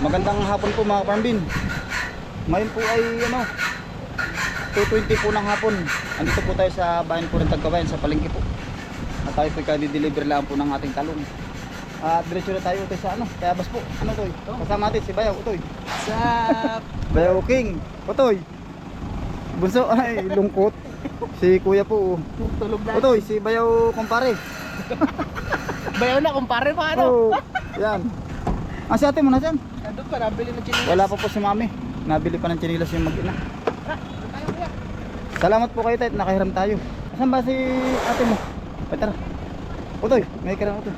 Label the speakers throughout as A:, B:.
A: Magandang hapon po mga farmbin. Ngayon po ay ano 2.20 po ng hapon. Andito po tayo sa bayan po ng Tagkabayan sa palengke po. At tayo po kadi-deliver lang po ng ating talong. At diretso na tayo utoy sa ano, kaya bas po. Ano toy? Kasama natin si Bayaw Utoy.
B: Sa
A: Bayaw King. Utoy. Bunso ay lungkot. Si Kuya po.
B: tulog na.
A: Utoy, si Bayaw kumpare.
B: Bayaw na, kumpare pa ano?
A: Oh, yan. Ah, si ate mo na dyan.
B: Nandun pa, nabili ng chinelas.
A: Wala pa po si mami. Nabili pa ng chinilas yung mag-ina. Salamat po kayo tayo, nakahiram tayo. Asan ba si ate mo? Ay, tara. Utoy, may karang utoy.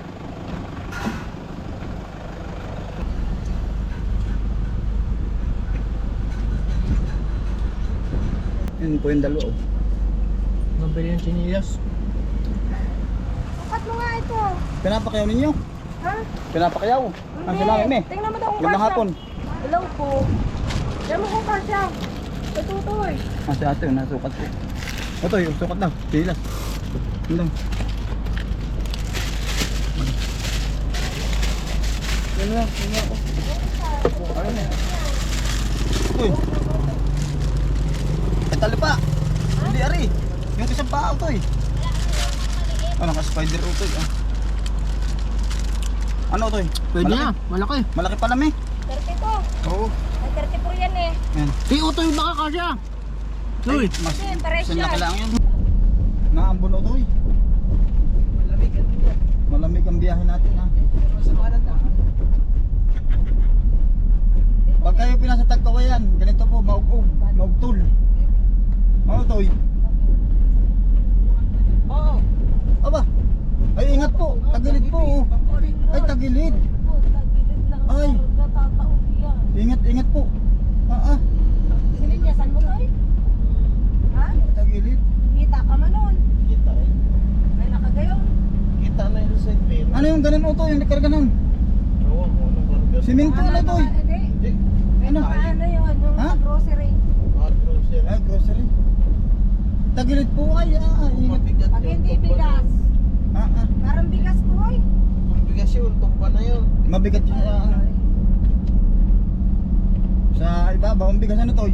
A: Yun po yung dalawa. oh.
B: Nabili ng chinelas.
C: Mo nga ito.
A: Pinapakayaw ninyo?
C: Ha?
A: Pinapakayaw? Ang si mami, me.
C: Tingnan mo daw kung
A: Magandang
C: kasya.
A: hapon.
C: Hello po. Tingnan mo kung kasya. Tututoy.
A: Ah, si ate, nasukat po. Utoy, yung sukat daw. Chinilas. Yun na ako. Ayun na. Uy. Eh, tali pa. Hindi, ari. Yung isang paa, utoy. Ah, naka-spider utoy. Ah. Ano, utoy?
B: Pwede
A: Malaki.
B: na, malaki.
A: Malaki pala.
C: 30 to.
A: Oo.
C: Ay, 30 po yan eh.
A: Yan.
B: Si Uto yung nakakasya. Uy,
A: Mas,
C: Hindi, pares
A: mas
C: yan.
A: laki lang yun. Naambon, utoy.
B: malamig ang biyan.
A: Malamig ang biyahe natin, ha.
B: Sa kanan na.
A: Pag kayo pinasa tagkawayan, ganito po, maugog, maugtul. Mautoy.
B: Oo.
A: Aba, ay ingat po, tagilid po. oh. Ay, tagilid. Ay. Ingat, ingat po. Ah, ah,
C: Silinyasan mo to eh. Ha?
A: tagilid.
C: Kita ka man nun.
B: Kita eh.
C: May nakagayon.
B: Kita na yung side mirror.
A: Ano yung ganun utoy, yung likarga nun?
B: Oo, ano karga.
A: Siminto na
C: Ano,
A: utoy.
C: mga- Hindi.
B: Hindi.
C: May
A: Ano?
C: mga ano yun, yung
A: Ha?
C: grocery.
B: Hard grocery.
A: Ay, grocery. Tagilid po ay, ah, ingat.
B: Mabigat
C: Pag
B: yung
C: hindi bigas.
B: yun.
A: Ah, ah,
C: Parang bigas ko eh.
B: Ang bigas yun, tumpa na yun.
A: mabigat yung sa ano. Sa ibabaw, ang bigas ano toy?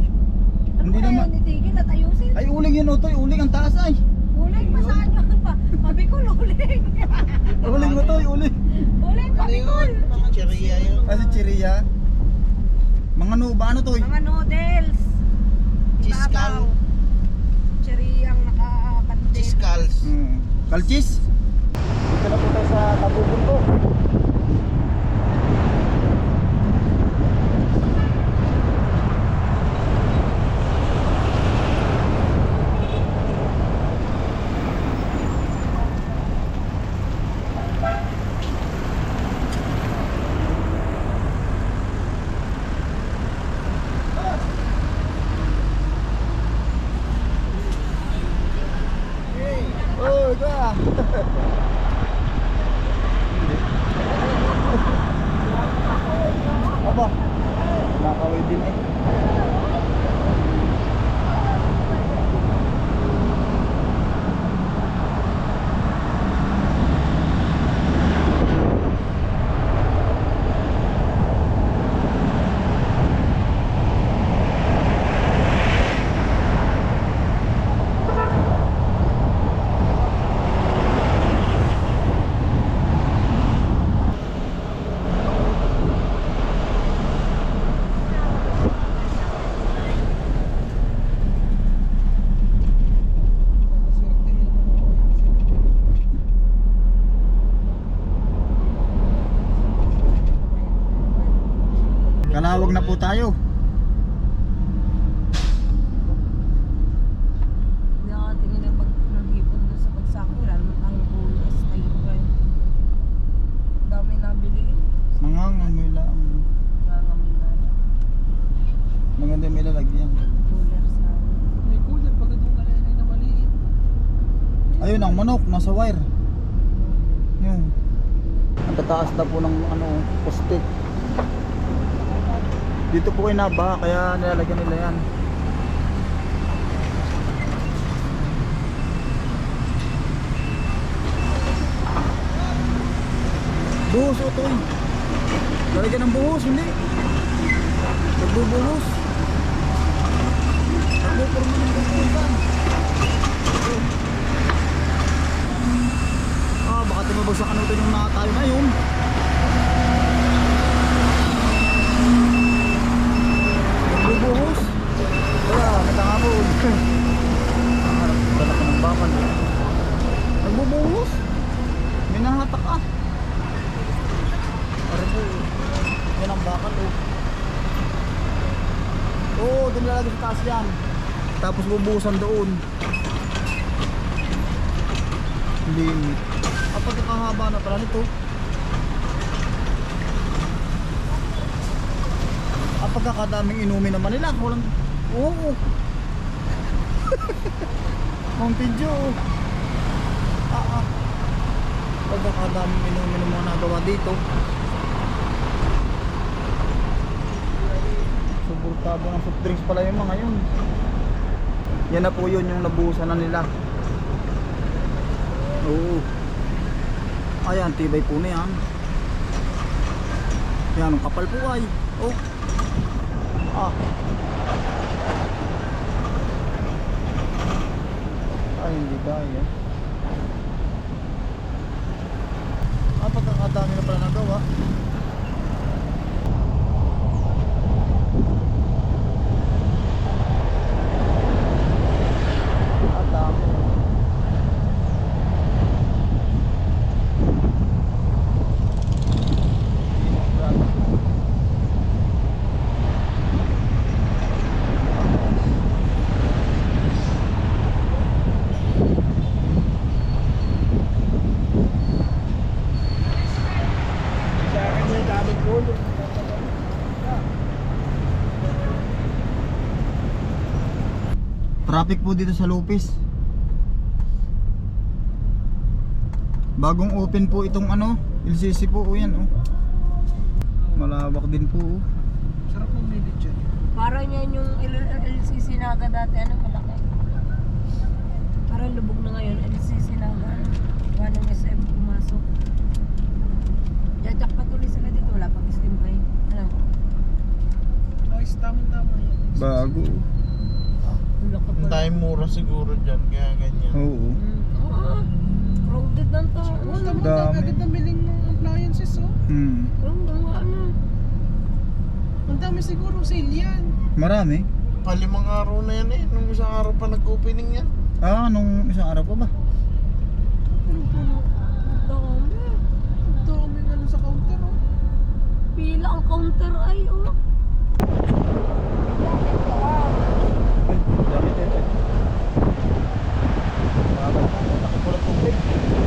C: Ano
A: Hindi
C: kaya
A: naman.
C: nitigil at ayusin?
A: Ay, uling yun utoy, uling ang taas ay.
C: Uling pa saan yun pa? Pabikol uling.
A: Uling utoy, uling.
C: uling
B: Ano
C: pabikol.
B: yun? Mga chiria yun.
A: Kasi chiria. Mga nuba, ano toy?
C: Mga noodles.
B: Chiskal.
C: Ibabaw. Cherryang nakakandil.
B: Chiskals.
A: Mm. Kalchis. Dito na po tayo sa tabubon ko. Oh, ito ah. Aba, nakakaway din eh. Kalawag na po tayo.
C: Hindi ako tingin ng pag naghipon doon sa pagsako. Wala naman tayong bulas. Tayo pa eh. Dami nabili.
A: Mga ngamoy lang.
C: Nangamoy na lang.
A: Maganda may lalagyan.
C: Cooler sa...
B: May cooler pag itong kalinay na maliit.
A: Ayun ang manok, nasa wire. Yun. Ang tataas na po ng ano, poste. Dito po ay nabaha kaya nilalagyan nila yan. Buhos o toy. Lalagyan ng buhos, hindi. Nagbubuhos. Nagpupurma ng buhusan. Ah, baka tumabag sa kanutin yung mga tayo na yun. Nagbubuhos. Wala, nagkakabog. Harap ko talaga ng bakal. Nagbubuhos. May nahatak ah. Para po. Yan ang bakal oh. Oo, yan. Tapos bubuhusan doon. Limit. Kapag kakahaba na pala nito. Kapag kakadaming inumin naman nila, walang... Oo. Mountain Dew. Ah, ah. Kapag kakadaming inumin mga nagawa dito. Suportado ng soft drinks pala yung mga yun. Yan na po yun yung nabuhusan na nila. Oo. Ayan, tibay po na yan. Yan, ang kapal po ay. Oh. Ah. Ay, hindi kaya. Ah, pagkakadami na pala nagawa. Ang dami.
B: Sa akin yung daming pulo.
A: Traffic po dito sa Lupis. Bagong open po itong ano, LCC po o yan oh. Malawak din po oh.
B: Sarap ng minute dyan.
C: Parang yan yung LCC Naga dati, ano malaki. Parang lubog na ngayon, LCC Naga. Gawa ng SM pumasok. Jajak pa tuloy sila dito, wala pang pa eh. Ano?
B: Ayos, tamang-tama yan.
A: Bago.
C: Wala
B: Ang dahil mura siguro dyan, kaya ganyan.
A: Oo.
C: Mm. Ah, crowded ng tao.
B: Oo,
C: Ano?
B: tama
A: Dami.
B: agad na biling ng appliances, oh.
A: Hmm.
C: Ang mga ano.
B: Ang dami siguro sale yan.
A: Marami.
B: Palimang araw na yan eh. Nung isang araw pa nag-opening yan.
A: Ah, nung isang araw pa ba?
C: Puno-puno. Ang dami.
B: Ang daming ano sa counter, oh.
C: Pila ang counter ay, oh.
A: Thank you.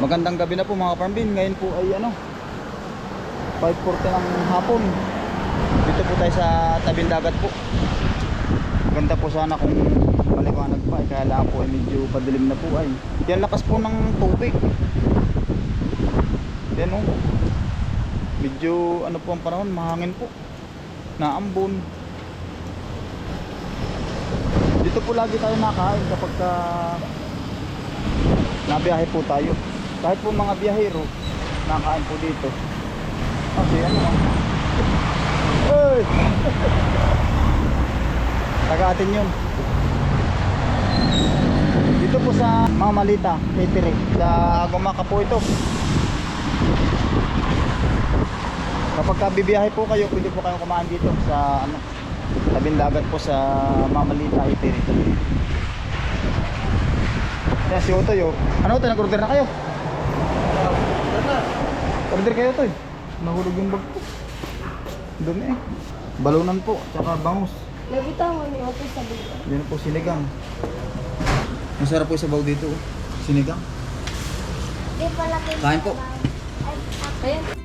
A: Magandang gabi na po mga farmbin. Ngayon po ay ano 5.40 ng hapon. Dito po tayo sa tabing dagat po. Ganda po sana kung maliwanag pa. eh. Kaya lang po ay medyo padilim na po ay. Yan lakas po ng tubig. Yan oh. Medyo ano po ang panahon, mahangin po. Naambon. Dito po lagi tayo nakain kapag ka nabiyahe po tayo. Kahit po mga biyahero, nakakain po dito. Kasi ano. Uy! Taga atin yun. Dito po sa mga malita, Tetire. Sa Gumaka po ito. Kapag ka bibiyahe po kayo, pwede po kayong kumain dito sa ano, tabing dagat po sa Mamalita, Tetire. Kaya si Utoy, oh. Ano Utoy, nag-order na kayo? Order kayo Utoy. Nahulog yung bag ko. Dumi eh. Balunan po, tsaka bangus.
C: Nabitawan ni Opo sa buka.
A: Yan po sinigang. Masarap po sa baw dito. oh. Sinigang. Kain po.
C: Ayan.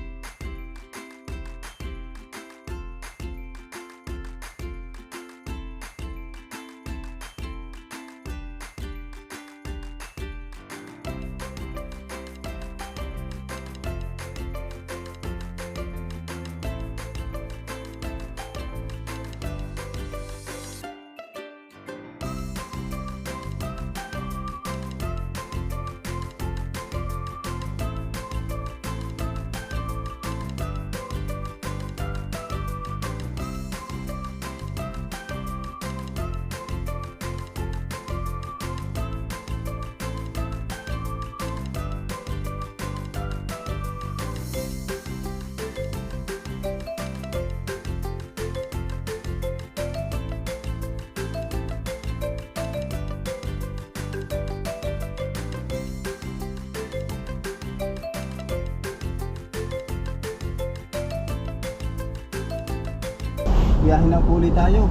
A: Biyahe na po ulit tayo.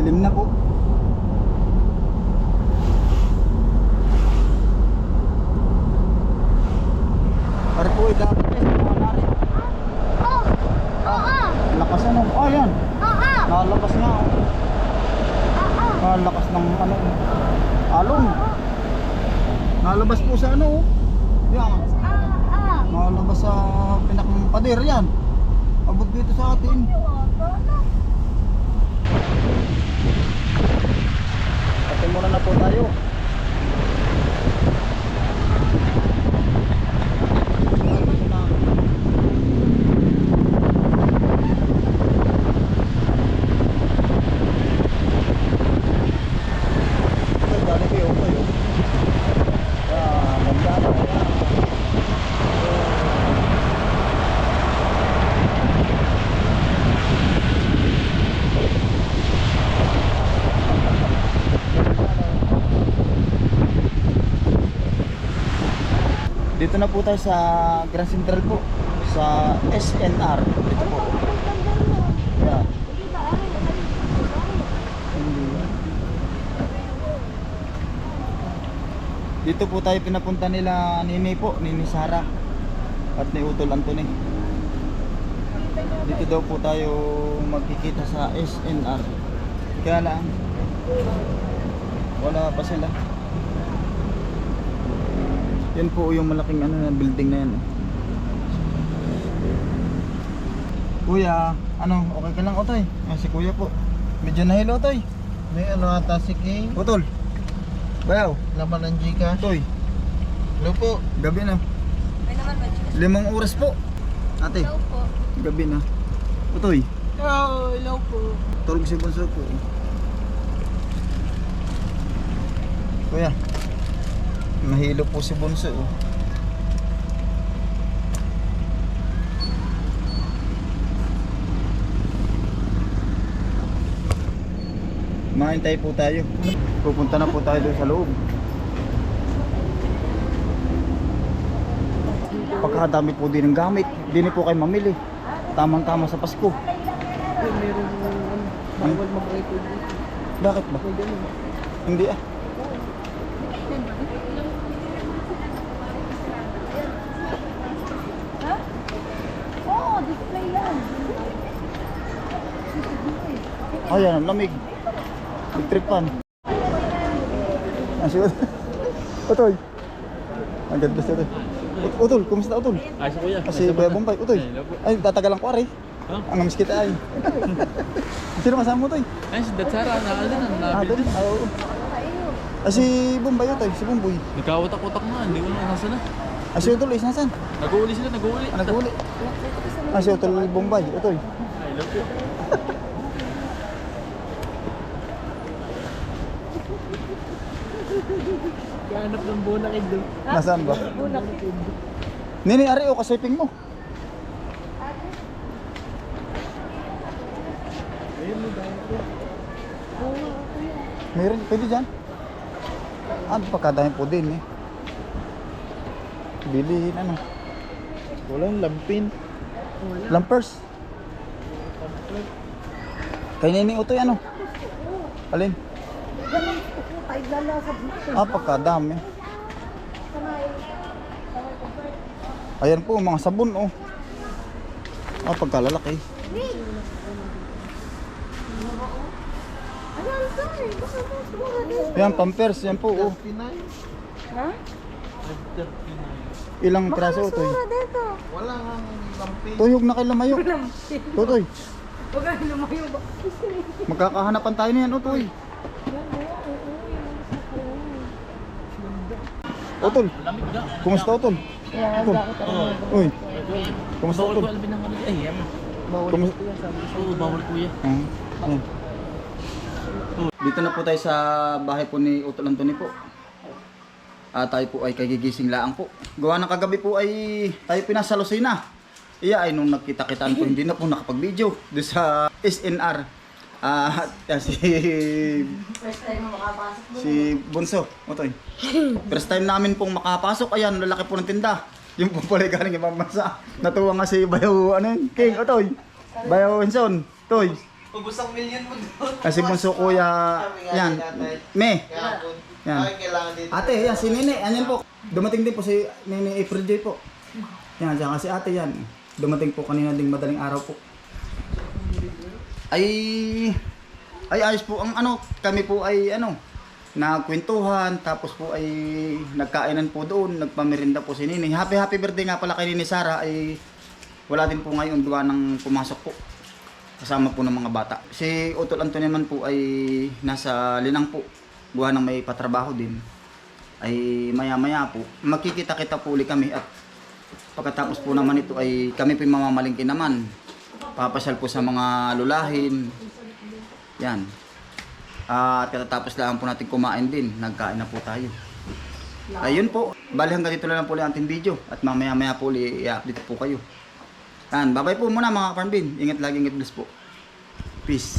A: Dilim na po. Pare po, dapat eh, mga nari. Ah, lakas ano? Oh, yan. Nalabas nga. oh. Nalakas ng ano. Alon. Nalabas po sa ano. oh. Yan. Nalabas sa pinakang pader yan. Abot dito sa atin. Pati muna na po tayo. Ay, galing kayo, kayo. Ah, ganda. Dito na po tayo sa Grand Central po. Sa SNR. Dito po. Dito po tayo pinapunta nila Nini po, Nini Sara at ni Utol Anthony. Dito daw po tayo magkikita sa SNR. Kaya lang wala pa sila. Yan po yung malaking ano na building na yan. oh. Kuya, ano, okay ka lang Otoy? Ah, si Kuya po. Medyo nahilo Otoy.
B: May ano ata si King.
A: Utol. Bayaw.
B: Laman ng Gcash.
A: Otoy.
B: Hello po.
A: Gabi na.
C: Ay naman ba, Chika?
A: Limang oras po. Ate,
C: Hello po.
A: gabi na. Utoy,
C: Oh, hello po.
A: tulog si Bunso po. Kuya, nahilo po si Bunso. oh. Mahintay po tayo. Pupunta na po tayo doon sa loob. Pagkakadami po din ng gamit, di na po kayo mamili. Tamang-tama sa Pasko.
C: Meron bawal dito.
A: Bakit ba? Hindi ah. Oh yan, ang lamig. Nagtripan. Ah, si Ut- Utoy. Ang ganda siya Utol, kumusta Utol?
D: Ay, sa kuya.
A: Kasi Kuya Bombay,
D: po.
A: Ay, tatagalan ko ari.
D: Huh?
A: Ang amis kita ay. Sino kasama mo Utoy?
D: Ay, si Datsara, na na,
A: Ah,
D: nabil
A: doon.
D: din.
A: Oo. Ah, si Bombay ito, si Bumboy.
D: Nagkawatak-watak na, hindi ko na nasa na.
A: Ah, si Utol, is nasan?
D: Nag-uuli sila, nag-uuli.
A: Ah, nag-uli. Ah, si Utol Bombay, eh.
D: I love you.
C: Ganap ng bunak ito.
A: Nasaan ba?
C: Bunak.
A: Nini, ari o, kasiping mo. Meron, pwede dyan. Ah, pagkadahin po din eh. Bilihin ano.
B: Walang lampin.
A: Lumpers. Kay Nini Utoy ano? Alin?
C: Ganun, tayo lala sa buto.
A: Ah, pagkadami. Ayan po, mga sabon oh. Ah, pagkalalaki.
C: Ano, ano, sorry. Baka mo, siguro din.
A: Yan, pampers, yan po oh.
C: Ha?
A: Ilang?
C: Siguro dito.
B: Walang ang lampin.
A: Tuyog na kay Lamayo. Tutoy,
C: Huwag lumayo ba?
A: magkakahanapan tayo niyan Utoy. Utol,
D: Na.
A: kumusta
C: bakit ako
A: Uy, kumusta
D: Bawal
A: Utol?
D: ko ng ano. Ay, yan.
A: Kumusta?
D: Oo, bawal kuya.
A: Ah, ayan. Dito na po tayo sa bahay po ni Utol Antony po. Ah, tayo po ay kagigising laang po. Gawa ng kagabi po ay tayo pinasa Lucena. Iya ay nung nagkita-kitaan po hindi na po nakapag-video doon sa SNR. Ah, yan si
C: First time mo makapasok mo.
A: si Bunso, Otoy. First time namin pong makapasok, ayan, lalaki po ng tinda. Yung po pala galing ibang bansa. Natuwa nga si Bayaw, ano yun, King, Otoy. Bayaw Winson, Toy.
B: Pagusang million mo doon.
A: Kasi Bunso kuya, yan, me. Yan.
B: Ay, kailangan dito.
A: Ate, yan, si Nene, yan po. Dumating din po si Nene April J po. Yan, siya kasi ate yan. Dumating po kanina ding madaling araw po. Ay, ay ayos po ang ano, kami po ay ano, nagkwentuhan, tapos po ay nagkainan po doon, nagpamerinda po si Nene. Happy happy birthday nga pala kay Nene Sara ay wala din po ngayon gawa ng pumasok po. Kasama po ng mga bata. Si Utol Antonio naman po ay nasa Linang po. Gawa ng may patrabaho din. Ay maya maya po, makikita-kita po ulit kami at pagkatapos po naman ito ay kami po yung mamamalingki naman. Papasyal po sa mga lulahin. Yan. At katatapos lang po natin kumain din. Nagkain na po tayo. Ayun po. Bali hanggang dito lang po ulit ating video. At mamaya maya po ulit i-update po kayo. Yan. Bye bye po muna mga farm bin. Ingat lagi, ingat bless po. Peace.